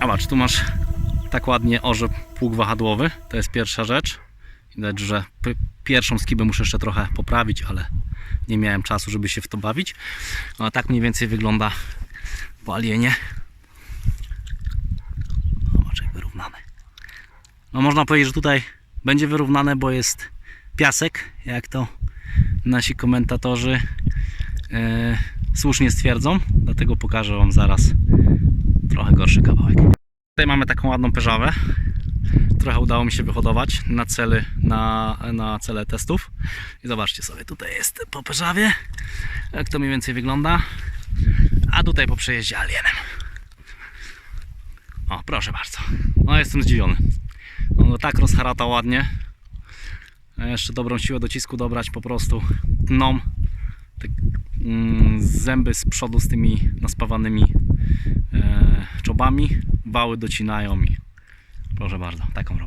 Zobacz, tu masz tak ładnie orze pług wahadłowy. To jest pierwsza rzecz. Widać, że pierwszą skibę muszę jeszcze trochę poprawić, ale nie miałem czasu, żeby się w to bawić. No tak mniej więcej wygląda po alienie. Zobacz, jak wyrównane. No można powiedzieć, że tutaj będzie wyrównane, bo jest piasek, jak to nasi komentatorzy e, słusznie stwierdzą. Dlatego pokażę Wam zaraz. Tutaj mamy taką ładną peżawę. Trochę udało mi się wyhodować na cele, na, na cele testów. I zobaczcie sobie, tutaj jest po peżawie, jak to mniej więcej wygląda. A tutaj po przejeździe alienem. O, proszę bardzo. No jestem zdziwiony. No tak rozharata ładnie. Jeszcze dobrą siłę docisku dobrać po prostu dną. Te mm, zęby z przodu z tymi naspawanymi e, czobami. Wały docinają i proszę bardzo, taką